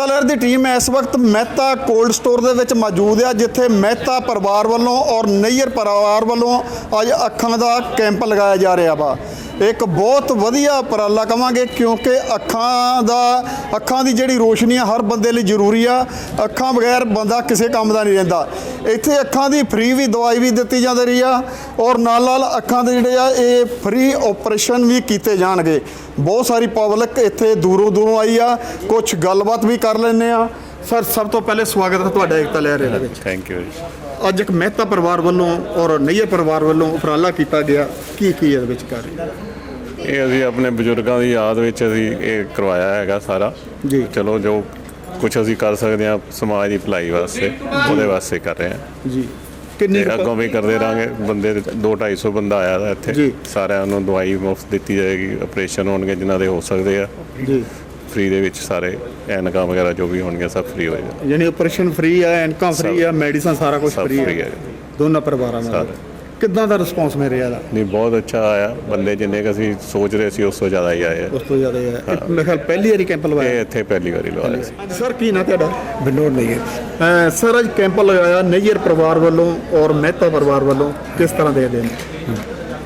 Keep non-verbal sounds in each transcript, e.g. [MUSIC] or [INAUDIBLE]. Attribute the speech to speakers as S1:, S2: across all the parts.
S1: ਏਕਤਾ ਲਹਿਰ ਦੀ ਟੀਮ ਇਸ ਵਕਤ ਮਹਿਤਾ ਕੋਲਡ ਸਟੋਰ ਦੇ ਵਿੱਚ ਮੌਜੂਦ ਆ, ਜਿੱਥੇ ਮਹਿਤਾ ਪਰਿਵਾਰ ਵੱਲੋਂ ਔਰ ਨਈਅਰ ਪਰਿਵਾਰ ਵੱਲੋਂ ਅੱਜ ਅੱਖਾਂ ਦਾ ਕੈਂਪ ਲਗਾਇਆ ਜਾ ਰਿਹਾ ਵਾ। ਇੱਕ ਬਹੁਤ ਵਧੀਆ ਉਪਰਾਲਾ ਕਵਾਂਗੇ ਕਿਉਂਕਿ ਅੱਖਾਂ ਦਾ, ਅੱਖਾਂ ਦੀ ਜਿਹੜੀ ਰੋਸ਼ਨੀ ਆ ਹਰ ਬੰਦੇ ਲਈ ਜ਼ਰੂਰੀ ਆ। ਅੱਖਾਂ ਬਗੈਰ ਬੰਦਾ ਕਿਸੇ ਕੰਮ ਦਾ ਨਹੀਂ ਰਹਿੰਦਾ। ਇੱਥੇ ਅੱਖਾਂ ਦੀ ਫ੍ਰੀ ਵੀ ਦਵਾਈ ਵੀ ਦਿੱਤੀ ਜਾਂਦੀ ਰਹੀ ਆ ਔਰ ਨਾਲ ਨਾਲ ਅੱਖਾਂ ਦੇ ਜਿਹੜੇ ਆ, ਇਹ ਫ੍ਰੀ ਆਪਰੇਸ਼ਨ ਵੀ ਕੀਤੇ ਜਾਣਗੇ। ਬਹੁਤ ਸਾਰੀ ਪਬਲਿਕ ਇੱਥੇ ਦੂਰੋਂ ਦੂਰੋਂ ਆਈ ਆ। ਕੁਝ ਗੱਲਬਾਤ ਵੀ ਕਰ ਲੈਂਦੇ ਆ। ਸਰ, ਸਭ ਤੋਂ ਪਹਿਲੇ ਸਵਾਗਤ ਹੈ ਤੁਹਾਡਾ ਏਕਤਾ ਲਹਿਰ ਦੇ ਵਿੱਚ।
S2: ਥੈਂਕ ਯੂ
S1: ਅੱਜ ਇੱਕ ਮਹਿਤਾ ਪਰਿਵਾਰ ਵੱਲੋਂ ਔਰ ਨਈਅਰ ਪਰਿਵਾਰ ਵੱਲੋਂ ਉਪਰਾਲਾ ਕੀਤਾ ਗਿਆ। ਕੀ ਕੀ ਇਹਦੇ ਵਿੱਚ ਕਰ ਰਹੇ
S2: ਇਹ ਅਸੀਂ ਆਪਣੇ ਬਜ਼ੁਰਗਾਂ ਦੀ ਯਾਦ ਵਿੱਚ ਅਸੀਂ ਇਹ ਕਰਵਾਇਆ ਹੈਗਾ ਸਾਰਾ।
S1: ਜੀ।
S2: ਚਲੋ ਜੋ ਕੁਝ ਅਸੀਂ ਕਰ ਸਕਦੇ ਹਾਂ ਸਮਾਜ ਦੀ ਭਲਾਈ ਵਾਸਤੇ ਉਹਦੇ ਵਾਸਤੇ ਕਰ ਰਹੇ ਹਾਂ।
S1: ਜੀ। ਕਿੰਨੀ
S2: ਅੱਗੋਂ ਵੀ ਕਰਦੇ ਰਾਂਗੇ ਬੰਦੇ 2 250 ਬੰਦਾ ਆਇਆ ਦਾ ਇੱਥੇ। ਸਾਰਿਆਂ ਨੂੰ ਦਵਾਈ ਮੁਫਤ ਦਿੱਤੀ ਜਾਏਗੀ ਆਪਰੇਸ਼ਨ ਹੋਣਗੇ ਜਿਨ੍ਹਾਂ ਦੇ ਹੋ ਸਕਦੇ ਆ।
S1: ਜੀ।
S2: ਫ੍ਰੀ ਦੇ ਵਿੱਚ ਸਾਰੇ ਐਨਕਾਂ ਵਗੈਰਾ ਜੋ ਵੀ ਹੋਣਗੇ ਸਭ ਫ੍ਰੀ ਹੋਏਗਾ
S1: ਯਾਨੀ ਆਪਰੇਸ਼ਨ ਫ੍ਰੀ ਆ ਐਨਕਾਂ ਫ੍ਰੀ ਆ ਮੈਡੀਸਨ ਸਾਰਾ ਕੁਝ
S2: ਸਭ
S1: ਫ੍ਰੀ ਹੈ। ਦੋਨਾਂ ਪਰਿਵਾਰਾਂ ਦਾ
S2: ਸਾਰੇ।
S1: ਕਿੱਦਾਂ ਦਾ ਰਿਸਪੌਂਸ ਮਿਲ ਰਿਹਾ ਦਾ
S2: ਨਹੀਂ ਬਹੁਤ ਅੱਛਾ ਆਇਆ। ਬੰਦੇ ਜਿੰਨੇ ਕੁ ਅਸੀਂ ਸੋਚ ਰਹੇ ਸੀ ਉਸ ਤੋਂ ਜ਼ਿਆਦਾ ਹੀ ਆਏ ਆ।
S1: ਉਸ ਤੋਂ ਜ਼ਿਆਦਾ ਹੈ ਇਹ ਮੇਰੇ ਖਿਆਲ ਪਹਿਲੀ ਵਾਰੀ ਕੈਂਪ
S2: ਇਹ
S1: ਲਵਾਇਆ
S2: ਇੱਥੇ ਪਹਿਲੀ ਵਾਰੀ ਲਵਾਇਆ। ਸੀ
S1: ਸਰ ਕੀ ਨਾ ਤੁਹਾਡਾ?
S3: ਬਿਨੋਦ ਨਹੀਂ ਹੈ
S1: ਅਹ ਸਰ ਅੱਜ ਕੈਂਪ ਲਗਾਇਆ ਨਈਅਰ ਪਰਿਵਾਰ ਵੱਲੋਂ ਔਰ ਮਹਿਤਾ ਪਰਿਵਾਰ ਵੱਲੋਂ। ਕਿਸ ਤਰ੍ਹਾਂ ਦੇ ਦੇਣ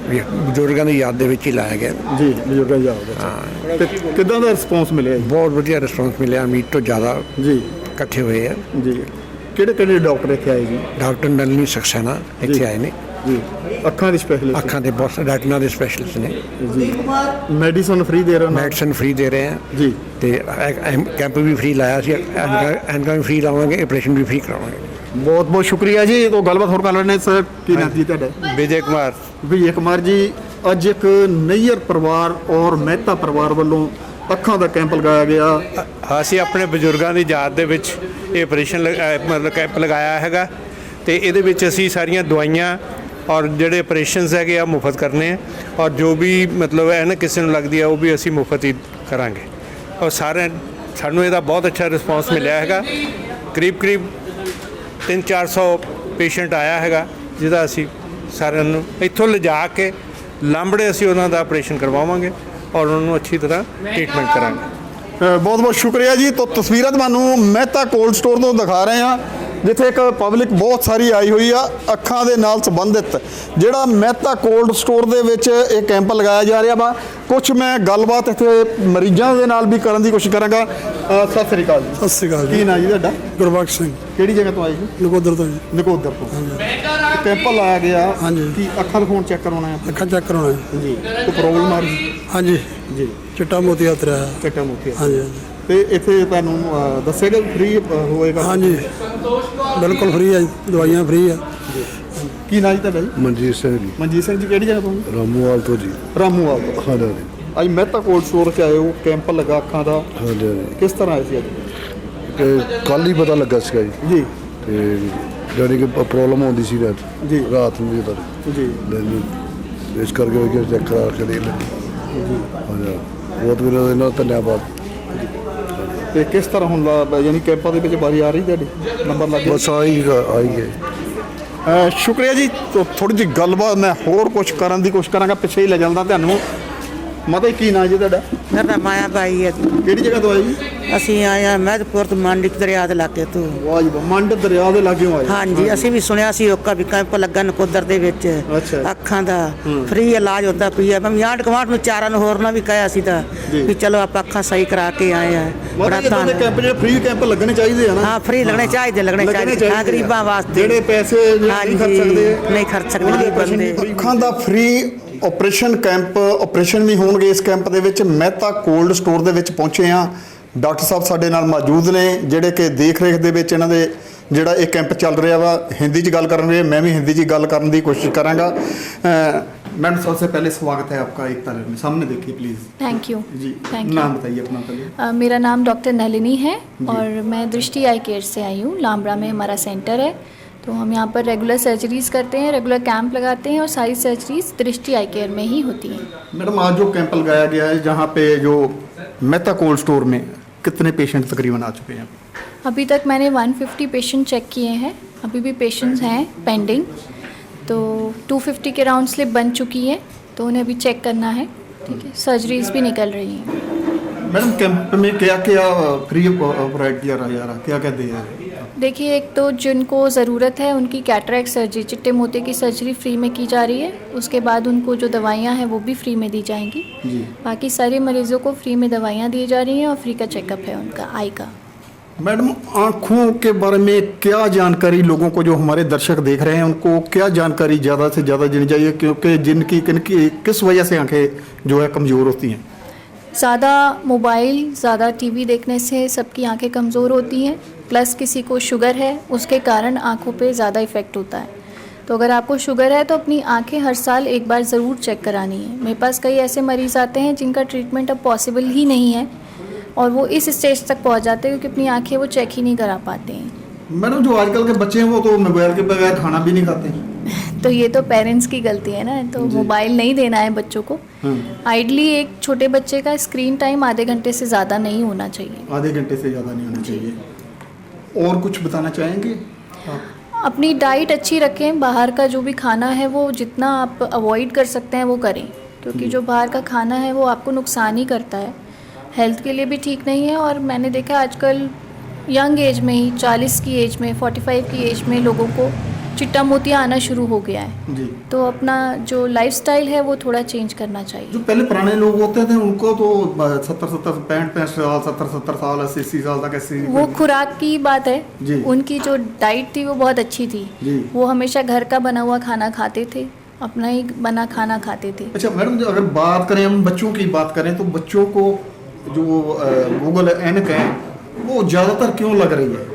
S3: ਬਜ਼ੁਰਗਾਂ ਦੀ ਯਾਦ ਦੇ ਵਿੱਚ ਹੀ ਲਾਇਆ ਗਿਆ।
S1: ਜੀ ਬਜ਼ੁਰਗਾਂ ਜਾਓ ਤੇ ਕਿੱਦਾਂ ਦਾ ਰਿਸਪੌਂਸ ਮਿਲਿਆ ਜੀ?
S3: ਬਹੁਤ ਵਧੀਆ ਰਿਸਪੌਂਸ ਮਿਲਿਆ। ਉਮੀਦ ਤੋਂ ਜ਼ਿਆਦਾ
S1: ਜੀ।
S3: ਇਕੱਠੇ ਹੋਏ ਆ।
S1: ਜੀ। ਕਿਹੜੇ ਕਿਹੜੇ ਡਾਕਟਰ ਇੱਥੇ ਆਏ ਜੀ?
S3: ਡਾਕਟਰ ਨਲਨੀ ਸਕਸੈਨਾ
S1: ਜੀ।
S3: ਇੱਥੇ ਆਏ ਨੇ।
S1: ਜੀ। ਅੱਖਾਂ ਦੇ ਸਪੈਸ਼ਲਿਸਟ
S3: ਅੱਖਾਂ ਦੇ ਬਹੁਤ ਰੈਟਨਾ ਦੇ ਸਪੈਸ਼ਲਿਸਟ ਨੇ।
S1: ਜੀ। ਮੈਡੀਸਨ ਫ੍ਰੀ ਦੇ ਰਹੇ ਹੋ ਨਾ?
S3: ਮੈਡੀਸਨ ਫ੍ਰੀ ਦੇ ਰਹੇ ਆ।
S1: ਜੀ।
S3: ਤੇ ਕੈਂਪ ਵੀ ਫ੍ਰੀ ਲਾਇਆ ਸੀ। ਐਨਕਾਂ ਵੀ ਫ੍ਰੀ ਲਾਵਾਂਗੇ ਆਪਰੇਸ਼ਨ ਵੀ ਫ੍ਰੀ ਕਰਾਵਾਂਗੇ।
S1: ਬਹੁਤ ਬਹੁਤ ਸ਼ੁਕਰੀਆ ਜੀ। ਤੋਂ ਗੱਲਬਾਤ ਹੋਰ ਕਰ ਲੈਣੇ ਸਰ। ਕੀ ਨਾਮ ਜੀ ਤੁਹਾਡਾ?
S3: ਵਿਜੇ ਕੁਮਾਰ।
S1: ਵਿਜੇ ਕੁਮਾਰ ਜੀ ਅੱਜ ਇੱਕ ਨਈਅਰ ਪਰਿਵਾਰ ਔਰ ਮਹਿਤਾ ਪਰਿਵਾਰ ਵੱਲੋਂ ਅੱਖਾਂ ਦਾ ਕੈਂਪ ਲਗਾਇਆ ਗਿਆ।
S4: ਅਸੀਂ ਆਪਣੇ ਬਜ਼ੁਰਗਾਂ ਦੀ ਯਾਦ ਦੇ ਵਿੱਚ ਇਹ ਆਪਰੇਸ਼ਨ ਮਤਲਬ ਕੈਂਪ ਲਗਾਇਆ ਹੈਗਾ। ਤੇ ਇਹਦੇ ਵਿੱਚ ਅਸੀਂ ਸਾਰੀਆਂ ਦਵਾਈਆਂ ਔਰ ਜਿਹੜੇ ਆਪਰੇਸ਼ਨਸ ਹੈਗੇ ਆ ਮੁਫਤ ਕਰਨੇ ਆ। ਔਰ ਜੋ ਵੀ ਮਤਲਬ ਹੈ ਨਾ ਕਿਸੇ ਨੂੰ ਲੱਗਦੀ ਆ ਉਹ ਵੀ ਅਸੀਂ ਮੁਫਤ ਹੀ ਕਰਾਂਗੇ। ਔਰ ਸਾਰੇ ਸਾਨੂੰ ਇਹਦਾ ਬਹੁਤ ਅੱਛਾ ਰਿਸਪਾਂਸ ਮਿਲਿਆ ਹੈਗਾ। ਕਰੀਬ ਕਰੀਬ 3-400 ਪੇਸ਼ੈਂਟ ਆਇਆ ਹੈਗਾ, ਜਿਹਦਾ ਅਸੀਂ ਸਾਰਿਆਂ ਨੂੰ ਇੱਥੋਂ ਲਿਜਾ ਕੇ ਲਾਂਬੜੇ ਅਸੀਂ ਉਹਨਾਂ ਦਾ ਆਪਰੇਸ਼ਨ ਕਰਵਾਵਾਂਗੇ ਔਰ ਉਹਨਾਂ ਨੂੰ ਅੱਛੀ ਤਰ੍ਹਾਂ ਟ੍ਰੀਟਮੈਂਟ ਕਰਾਂਗੇ।
S1: ਬਹੁਤ ਬਹੁਤ ਸ਼ੁਕਰੀਆ ਜੀ। ਤੋਂ ਤਸਵੀਰਾਂ ਤੁਹਾਨੂੰ ਮਹਿਤਾ ਕੋਲਡ ਸਟੋਰ ਤੋਂ ਦਿਖਾ ਰਹੇ। ਹਾਂ ਜਿੱਥੇ ਇੱਕ ਪਬਲਿਕ ਬਹੁਤ ਸਾਰੀ ਆਈ ਹੋਈ ਆ ਅੱਖਾਂ ਦੇ ਨਾਲ ਸੰਬੰਧਿਤ ਜਿਹੜਾ ਮਹਿਤਾ ਕੋਲਡ ਸਟੋਰ ਦੇ ਵਿੱਚ ਇਹ ਕੈਂਪ ਲਗਾਇਆ ਜਾ ਰਿਹਾ ਵਾ। ਕੁਝ ਮੈਂ ਗੱਲਬਾਤ ਇੱਥੇ ਮਰੀਜ਼ਾਂ ਦੇ ਨਾਲ ਵੀ ਕਰਨ ਦੀ ਕੋਸ਼ਿਸ਼ ਕਰਾਂਗਾ। ਅ, ਸਤਿ ਸ੍ਰੀ ਅਕਾਲ ਜੀ।
S5: ਸਤਿ ਸ਼੍ਰੀ ਅਕਾਲ ਜੀ।
S1: ਕੀ ਨਾਂ ਜੀ ਤੁਹਾਡਾ?
S5: ਗੁਰਬਖਸ਼ ਸਿੰਘ।
S1: ਕਿਹੜੀ ਜਗ੍ਹਾ ਤੋਂ ਆਏ ਜੀ?
S5: ਨਕੋਦਰ ਤੋਂ ਜੀ।
S1: ਨਕੋਦਰ ਤੋਂ ਕੈਂਪ ਲਾਇਆ ਗਿਆ।
S5: ਹਾਂਜੀ।
S1: ਕੀ ਅੱਖਾਂ ਦਿਖਾਉਣ ਚੈੱਕ ਕਰਾਉਣਾ ਹੈ?
S5: ਅੱਖਾਂ ਚੈੱਕ ਕਰਾਉਣਾ ਹੈ।
S1: ਜੀ। ਕੋਈ ਪ੍ਰੋਬਲਮ ਆ ਰਹੀ?
S5: ਹਾਂਜੀ।
S1: ਜੀ।
S5: ਚਿੱਟਾ ਮੋਤੀ ਹੱਥ ਰਿਹਾ।
S1: ਚੱਟਾ
S5: ਹਾਂਜੀ ਹਾਂਜੀ।
S1: ਤੇ ਇੱਥੇ ਤੁਹਾਨੂੰ ਅ, ਦੱਸੇਗਾ ਫ੍ਰੀ ਹੋਏਗਾ?
S5: ਹਾਂਜੀ। ਬਿਲਕੁਲ ਫ੍ਰੀ ਹੈ ਜੀ, ਦਵਾਈਆਂ ਫ੍ਰੀ ਆ।
S1: ਕੀ ਨਾਂ ਜੀ ਤੁਹਾਡਾ ਜੀ?
S6: ਮਨਜੀਤ ਸਿੰਘ ਜੀ।
S1: ਮਨਜੀਤ ਸਿੰਘ ਜੀ ਕਿਹੜੀ ਜਗ੍ਹਾ ਤੋਂ?
S6: ਰਾਮੂਵਾਲ ਤੋਂ ਜੀ।
S1: ਰਾਮੂਵਾਲ ਤੋਂ।
S6: ਹਾਂਜੀ ਹਾਂਜੀ।
S1: ਅੱਜ ਮਹਿਤਾ ਕੋਲਡ ਸਟੋਰ 'ਚ ਆਏ ਹੋ ਕੈਂਪ ਲੱਗਾ ਅੱਖਾਂ ਦਾ।
S6: ਹਾਂਜੀ ਹਾਂਜੀ।
S1: ਕਿਸ ਤਰ੍ਹਾਂ ਆਏ ਸੀ ਅੱਜ?
S6: ਤੇ ਕੱਲ ਹੀ ਪਤਾ ਲੱਗਾ ਸੀਗਾ ਜੀ।
S1: ਜੀ।
S6: ਤੇ ਜਾਨੀ ਕਿ ਪ੍ਰੋਬਲਮ ਆਉਂਦੀ ਸੀ ਰਾਤ।
S1: ਜੀ।
S6: ਰਾਤ ਨੂੰ ਜਦੋਂ
S1: ਜੀ।
S6: ਦਿਨ ਨੂੰ ਇਸ ਕਰਕੇ ਉਹ ਚੈੱਕ ਕਰਾ ਕੇ ਦੇ ਜੀ। ਹਾਂਜੀ ਬਹੁਤ ਵੀਰ ਇਹਨਾਂ ਦਾ ਧੰਨਵਾਦ।
S1: ਤੇ ਕਿਸ ਤਰ੍ਹਾਂ ਹੁਣ ਲਾ- ਯਾਨੀ ਕੈਂਪਾਂ ਦੇ ਵਿੱਚ ਵਾਰੀ ਆ ਰਹੀ ਤੁਹਾਡੀ? ਨੰਬਰ ਲੱਗ? ਗਿਆ
S6: ਬਸ ਆਈ ਆਈ
S1: ਅ, ਸ਼ੁਕਰੀਆ ਜੀ ਥੋੜੀ ਜਿਹੀ ਗੱਲਬਾਤ ਮੈਂ ਹੋਰ ਕੁਝ ਕਰਨ ਦੀ ਕੋਸ਼ਿਸ਼ ਕਰਾਂਗਾ ਪਿੱਛੇ ਹੀ ਲੈ ਜਾਂਦਾ ਤੁਹਾਨੂੰ। ਮਤਾ ਕੀ ਨਾਂ ਜੀ ਤੁਹਾਡਾ?
S7: ਮੇਰਾ ਮਾਇਆ ਬਾਈ ਹੈ।
S1: ਕਿਹੜੀ ਜਗ੍ਹਾ ਤੋਂ ਆਏ ਜੀ?
S7: ਅਸੀਂ ਆਏ ਹਾਂ ਮਹਿਦਪੁਰ ਤੋਂ ਮੰਡਿਕ ਦਰਿਆ ਦੇ ਇਲਾਕੇ ਤੋਂ।
S1: ਵਾਹ ਜੀ ਵਾਹ, ਮੰਡ ਦਰਿਆ ਦੇ ਲਾਗੇ ਆਏ।
S7: ਹਾਂਜੀ ਅਸੀਂ ਵੀ ਸੁਣਿਆ ਸੀ ਓਕਾ ਵੀ ਕੈਂਪ ਲੱਗਾ ਨਕੋਦਰ ਦੇ ਵਿੱਚ।
S1: ਅੱਛਾ।
S7: ਅੱਖਾਂ ਦਾ ਫ੍ਰੀ ਇਲਾਜ ਹੁੰਦਾ ਪਿਆ ਮੈਂ ਆਂਢ ਗੁਆਂਢ ਨੂੰ ਚਾਰਾਂ ਨੂੰ ਹੋਰ ਨਾ ਵੀ ਕਹਿਆ ਸੀ ਤਾਂ
S1: ਜੀ।
S7: ਵੀ ਚਲੋ ਆਪਾਂ ਅੱਖਾਂ ਸਹੀ ਕਰਾ ਕੇ ਆਏ ਆ
S1: ਬੜਾ ਤਾਂ
S7: ਧੰਨ।
S1: ਕੈਂਪ ਜਿਹੜੇ ਫ੍ਰੀ ਕੈਂਪ ਲੱਗਣੇ ਚਾਹੀਦੇ ਆ ਨਾ।
S7: ਹਾਂ ਫ੍ਰੀ ਲੱਗਣੇ ਚਾਹੀਦੇ ਲੱਗਣੇ ਚਾਹੀਦੇ। ਹਾਂ ਗਰੀਬਾਂ ਵਾਸਤੇ।
S1: ਜਿਹੜੇ ਪੈਸੇ ਜਿਹੜੇ ਨਹੀਂ ਖਰਚ
S7: ਹਾਂਜੀ,
S1: ਸਕਦੇ
S7: ਨਹੀਂ ਖਰਚ ਸਕਦੇ ਗਰੀਬ ਬੰਦੇ।
S1: ਅੱਖਾਂ ਦਾ ਫ੍ਰੀ ਆਪਰੇਸ਼ਨ ਕੈਂਪ ਆਪਰੇਸ਼ਨ ਵੀ ਹੋਣਗੇ ਇਸ ਕੈਂਪ ਦੇ ਵਿੱਚ ਮਹਿਤਾ ਕੋਲਡ ਸਟੋਰ ਦੇ ਵਿੱਚ ਪਹੁੰਚੇ ਆ ਡਾਕਟਰ ਸਾਹਿਬ ਸਾਡੇ ਨਾਲ ਮੌਜੂਦ ਨੇ ਜਿਹੜੇ ਕਿ ਦੇਖ ਰੇਖ ਦੇ ਵਿੱਚ ਇਹਨਾਂ ਦੇ ਜਿਹੜਾ ਇਹ ਕੈਂਪ ਚੱਲ ਰਿਹਾ ਵਾ ਹਿੰਦੀ 'ਚ ਗੱਲ ਕਰਨਗੇ ਮੈਂ ਵੀ ਹਿੰਦੀ 'ਚ ਹੀ ਗੱਲ ਕਰਨ ਦੀ ਕੋਸ਼ਿਸ਼ ਕਰਾਂਗਾ मैम सबसे पहले स्वागत है आपका एक तारीख में सामने देखिए please
S8: thank you
S1: ji
S8: thank you
S1: नाम बताइए अपना पहले
S8: अ, मेरा नाम डॉक्टर नलिनी है और मैं दृष्टि आई केयर से आई हूँ लामड़ा में हमारा सेंटर है तो हम यहाँ पर रेगुलर सर्जरीज करते हैं रेगुलर कैंप लगाते हैं और सारी सर्जरीज दृष्टि आई केयर में ही होती हैं।
S1: मैडम आज जो कैंप लगाया गया है जहाँ पे जो मेहता कोल्ड स्टोर में कितने पेशेंट तकरीबन आ चुके हैं?
S8: अभी तक मैंने 150 पेशेंट चेक किए हैं। अभी भी पेशेंट्स हैं पेंडिंग तो 250 के राउंड स्लिप बन चुकी है तो उन्हें अभी चेक करना है। ठीक है सर्जरीज भी निकल रही हैं।
S1: मैडम कैंप में क्या क्या फ्री प्रोवाइड किया जा रहा क्या क्या दिया है?
S8: देखिए एक तो जिनको ज़रूरत है उनकी कैटरैक्ट सर्जरी चिट्टे मोती की सर्जरी फ्री में की जा रही है। उसके बाद उनको जो दवाइयाँ हैं वो भी फ्री में दी जाएँगी। बाकी सारे मरीज़ों को फ्री में दवाइयाँ दी जा रही हैं और फ्री का चेकअप है उनका आई का।
S1: मैडम आँखों के बारे में क्या जानकारी लोगों को जो हमारे दर्शक देख रहे हैं उनको क्या जानकारी ज़्यादा से ज़्यादा देनी चाहिए? क्योंकि जिनकी किनकी किस वजह से आँखें जो है कमज़ोर होती हैं?
S8: ज़्यादा मोबाइल ज़्यादा टीवी देखने से सबकी आँखें कमज़ोर होती हैं। प्लस किसी को शुगर है उसके कारण आँखों पे ज़्यादा इफ़ेक्ट होता है। तो अगर आपको शुगर है तो अपनी आँखें हर साल एक बार ज़रूर चेक करानी है। मेरे पास कई ऐसे मरीज़ आते हैं जिनका ट्रीटमेंट अब पॉसिबल ही नहीं है और वो इस स्टेज तक पहुँच जाते हैं क्योंकि अपनी आँखें वो चेक ही नहीं करा पाते हैं।
S1: मैडम जो आजकल के बच्चे हैं वो तो मोबाइल के बगैर खाना भी नहीं खाते। [LAUGHS]
S8: तो ये तो पेरेंट्स की गलती है ना तो मोबाइल नहीं देना है बच्चों को। आइडली एक छोटे बच्चे का स्क्रीन टाइम आधे घंटे से ज़्यादा नहीं होना चाहिए।
S1: आधे घंटे से ज़्यादा नहीं होना चाहिए। और कुछ बताना चाहेंगे? आप
S8: अपनी डाइट अच्छी रखें बाहर का जो भी खाना है वो जितना आप अवॉइड कर सकते हैं वो करें क्योंकि जो बाहर का खाना है वो आपको नुकसान ही करता है। हेल्थ के लिए भी ठीक नहीं है और मैंने देखा आजकल यंग एज में ही 40 की एज में 45 की एज में लोगों को चिट्टा मोतिया आना शुरू हो गया है।
S1: जी।
S8: तो अपना जो लाइफस्टाइल है वो थोड़ा चेंज करना चाहिए।
S1: जो पहले पुराने लोग होते थे उनको तो सत्तर सत्तर पैंठ पैंठ साल सत्तर सत्तर साल अस्सी अस्सी साल तक ऐसी
S8: वो खुराक की बात है।
S1: जी।
S8: उनकी जो डाइट थी वो बहुत अच्छी थी।
S1: जी।
S8: वो हमेशा घर का बना हुआ खाना खाते थे। अपना ही बना खाना खाते थे।
S1: अच्छा मैडम जो अगर बात करें हम बच्चों की बात करें तो बच्चों को जो गूगल एनक है वो ज़्यादातर क्यों लग रही है?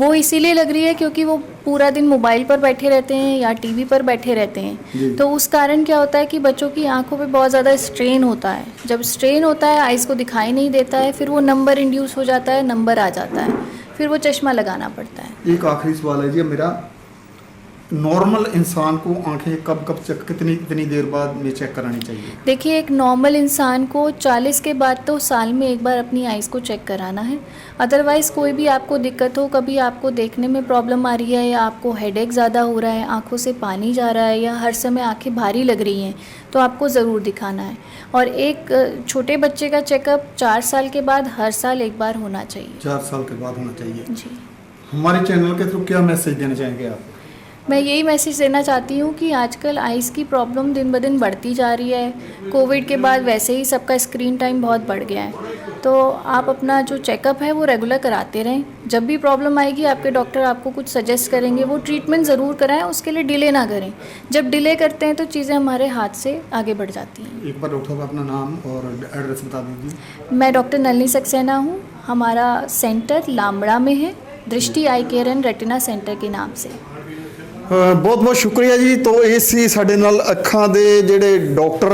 S8: वो इसीलिए लग रही है क्योंकि वो पूरा दिन मोबाइल पर बैठे रहते हैं या टीवी पर बैठे रहते हैं। तो उस कारण क्या होता है कि बच्चों की आँखों पे बहुत ज़्यादा स्ट्रेन होता है। जब स्ट्रेन होता है आइज़ को दिखाई नहीं देता है फिर वो नंबर इंड्यूस हो जाता है नंबर आ जाता है। फिर वो चश्मा लगाना पड़ता है।
S1: एक आखिरी सवाल है जी मेरा। नॉर्मल इंसान को आँखें कब कब चेक कितनी कितनी देर बाद में चेक करानी चाहिए?
S8: देखिए एक नॉर्मल इंसान को 40 के बाद तो साल में एक बार अपनी आइज़ को चेक कराना है। अदरवाइज़ कोई भी आपको दिक्कत हो कभी आपको देखने में प्रॉब्लम आ रही है या आपको हेडेक ज़्यादा हो रहा है आँखों से पानी जा रहा है या हर समय आँखें भारी लग रही हैं तो आपको ज़रूर दिखाना है। और एक छोटे बच्चे का चेकअप चार साल के बाद हर साल एक बार होना चाहिए।
S1: चार साल के बाद होना चाहिए।
S8: जी।
S1: हमारे चैनल के थ्रू क्या मैसेज देना चाहेंगे आप?
S8: मैं यही मैसेज देना चाहती हूँ कि आजकल आइज़ की प्रॉब्लम दिन ब दिन बढ़ती जा रही है। कोविड के बाद वैसे ही सबका स्क्रीन टाइम बहुत बढ़ गया है। तो आप अपना जो चेकअप है वो रेगुलर कराते रहें। जब भी प्रॉब्लम आएगी आपके डॉक्टर आपको कुछ सजेस्ट करेंगे वो ट्रीटमेंट ज़रूर कराएँ उसके लिए डिले ना करें। जब डिले करते हैं तो चीज़ें हमारे हाथ से आगे बढ़ जाती हैं।
S1: एक बार डॉक्टर साहब अपना नाम और एड्रेस बता दीजिए।
S8: मैं डॉक्टर नलनी सक्सेना हूँ। हमारा सेंटर लामड़ा में है Drishti eye care and retina centre के नाम से।
S1: ਬਹੁਤ ਬਹੁਤ ਸ਼ੁਕਰੀਆ ਜੀ। ਤੋਂ ਇਹ ਸੀ ਸਾਡੇ ਨਾਲ ਅੱਖਾਂ ਦੇ ਜਿਹੜੇ ਡਾਕਟਰ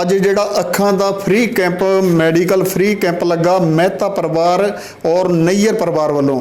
S1: ਅੱਜ ਜਿਹੜਾ ਅੱਖਾਂ ਦਾ free camp medical free camp ਲੱਗਾ ਮਹਿਤਾ ਪਰਿਵਾਰ ਔਰ ਨਈਅਰ ਪਰਿਵਾਰ ਵੱਲੋਂ।